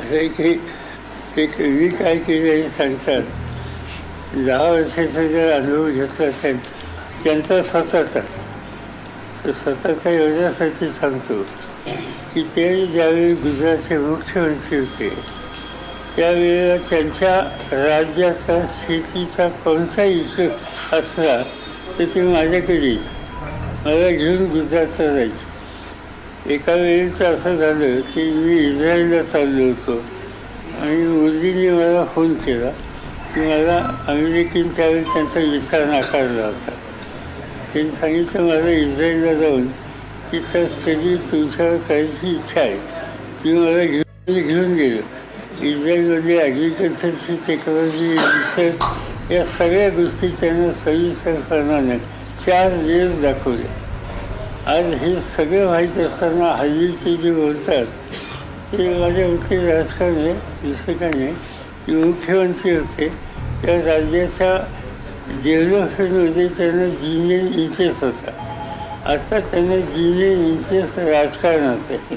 असं की ते मी काय केलं हे सांगतात दहा वर्षाचा जर अनुभव घेतला असेल त्यांचा स्वतःचाच तर स्वतःचा एवढ्यासाठी सांगतो की ते ज्यावेळी गुजरातचे मुख्यमंत्री होते त्यावेळेला त्यांच्या राज्याचा शेतीचा कोणता इश्यू असला तर ते माझ्याकडेच. मला घेऊन गुजरातला जायचं. एका वेळेचं असं झालं की मी इस्रायलला चाललो होतो. आणि मोदींनी मला फोन केला की मला अमेरिकेने त्यावेळी त्यांचा विचार नाकारला होता. त्यांनी सांगितलं मला इस्रायलला जाऊन की त्या स्टडी तुमच्यावर करायची इच्छा आहे. ती मला घेऊन घेऊन गेलो. इस्रायलमध्ये ॲग्रिकल्चरची टेक्नॉलॉजी रिसर्च या सगळ्या गोष्टी त्यांना सविस्तरपणाने चार दिवस दाखवले. आणि हे सगळं माहीत असताना हल्लीचे जे बोलतात ते माझ्या होते राजकारण आहे दुसरं काय नाही ते मुख्यमंत्री होते त्या राज्याच्या डेव्हलपमेंटमध्ये त्यांना जिनियन इंटरेस्ट होता. आता त्यांना जिनियन इंटरेस्ट राजकारणात आहे